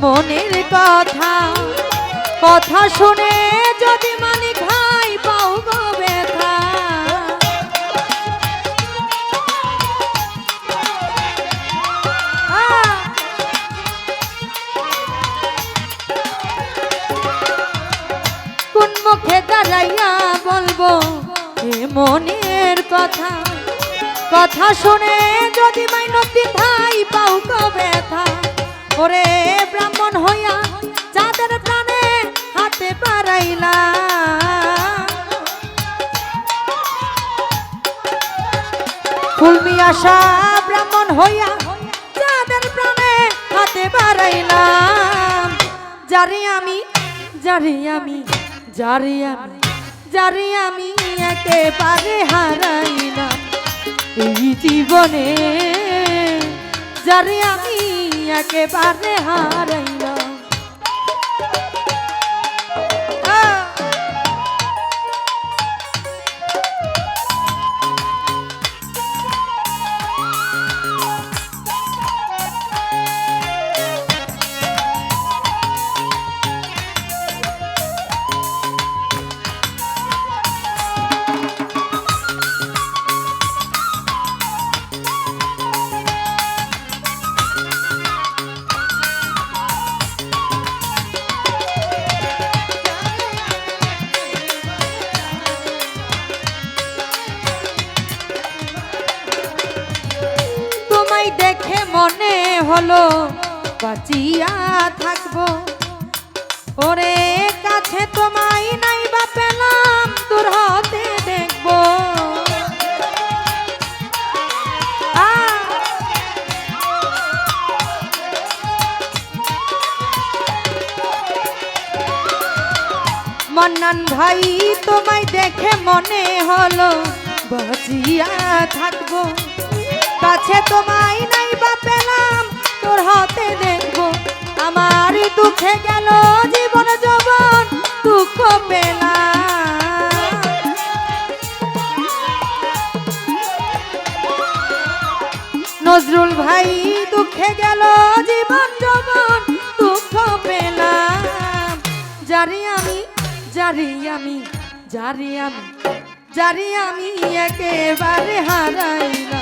মনের কথা কথা শুনে যদি মানে খাই পাও গো ব্যথা! কোন মুখে দাঁড়াইয়া বলব, এ মনের কথা কথা শুনে যদি মাইনতি ঠাই পাও গো ব্যথা ওরে ব্রাহ্মণ হইয়া যাদের প্রাণে হাতে পারাইলা ফুলমি আশা ব্রাহ্মণ হইয়া যাদের প্রাণে হাতে বাড়াইলাম যারে আমি যারে আমি যারে আমি যারে আমি একেবারে হারাইলাম এই জীবনে। যারে আমি একেবারে হারাইলাম দেখে মনে হলো, বাঁচিয়া থাকব। ওরে, কাছে তোমায় নাই বা পেলাম দূর হতে দেখব! মন্নান ভাই, তোমায় দেখে মনে হলো, বাঁচিয়া থাকব। কাছে তোমায় বা পেলাম, তোর হাতে দেখব। আমার দুঃখে গেল জীবন দুঃখ পেলাম। নজরুল ভাই, দুঃখে গেল জীবন জবন দুঃখ পেলাম। জারি আমি জারি আমি জারি আমি জারি আমি একেবারে হারাইলাম।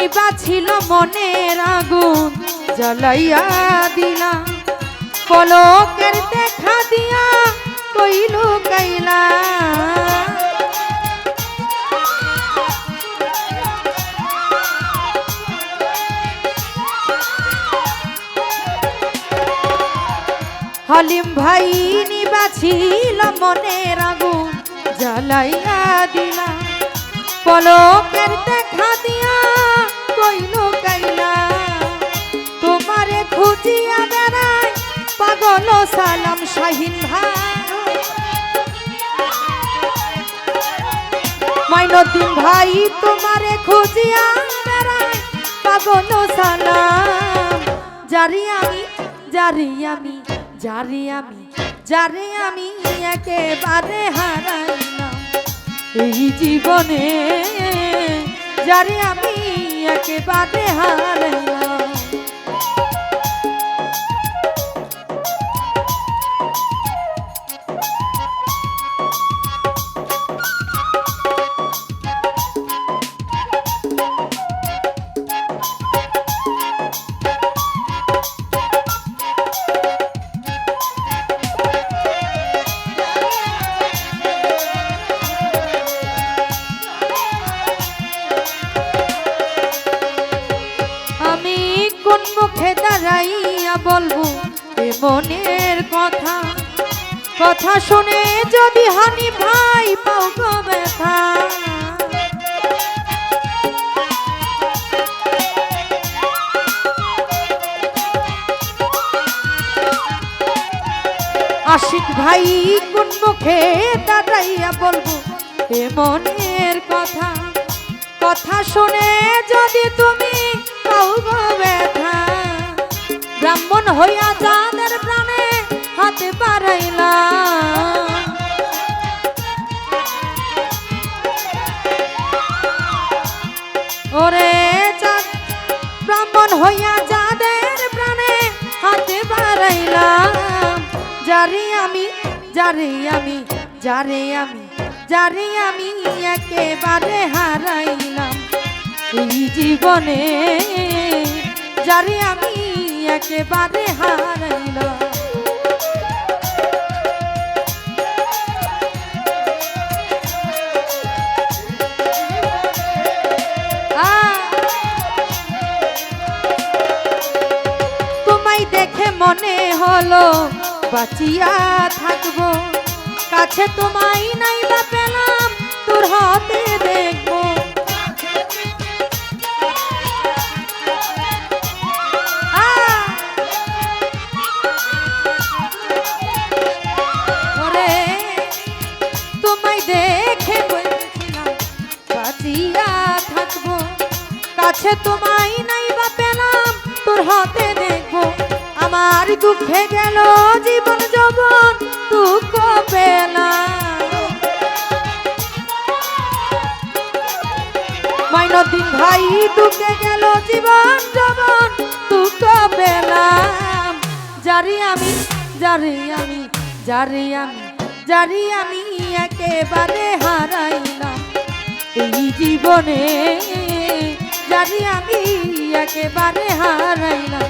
নিবা ছিল মনের আগুন, জ্বালাইয়া দিলা। পলকের দেখা দিয়া কইল কাইলা। হলিম ভাই নিবা ছিল মনের আগুন, জ্বালাইয়া দিলা। পলকের দেখা দিয়া কইল কাইলা, তোমারে খুঁজিয়া বেড়াই পাগল সালাম শাহিন ভাই। ভাই, তোমারে খুঁজিয়া বেড়াই পাগল সালাম। জারি আমি জারি আমি জারি আমি জারি আমি একেবারে হারাইলাম। এই জীবনে যারে আমি একেবারে হারাইলাম আমি মনের কথা। কথা শুনে যদি হানি ভাই পাও ব্যথা। আশিক ভাই কোন মুখে দাঁড়াইয়া বলব, এ মনের কথা। কথা শুনে যদি তুমি পাও ব্যথা। ব্রাহ্মণ হইয়া যাদের প্রাণে হাতে পারাইলা ওরে চাঁদ, ব্রাহ্মণ হইয়া যাদের প্রাণে হাতে বাড়াইলাম। যারে আমি যারে আমি যারে আমি যারে আমি একেবারে হারাইলাম। এই জীবনে যারে আমি একেবারে হারাইলাম আ। তোমায় দেখে মনে হলো, বাঁচিয়া থাকব। কাছে তোমায় নাই বা পেলাম, তোর হাতে দেখব। দুঃখে গেল জীবন যবন, দুঃখ পেলাম। মাইনদিন ভাই, দুঃখে গেল জীবন যবন, দুঃখ পেলাম। যারি আমি যারি আমি যারি আমি যারি আমি একেবারে হারাইলাম। এই জীবনে জানি আমি একেবারে হারাইলাম।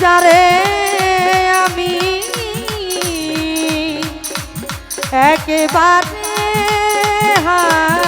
যারে আমি একেবারে হার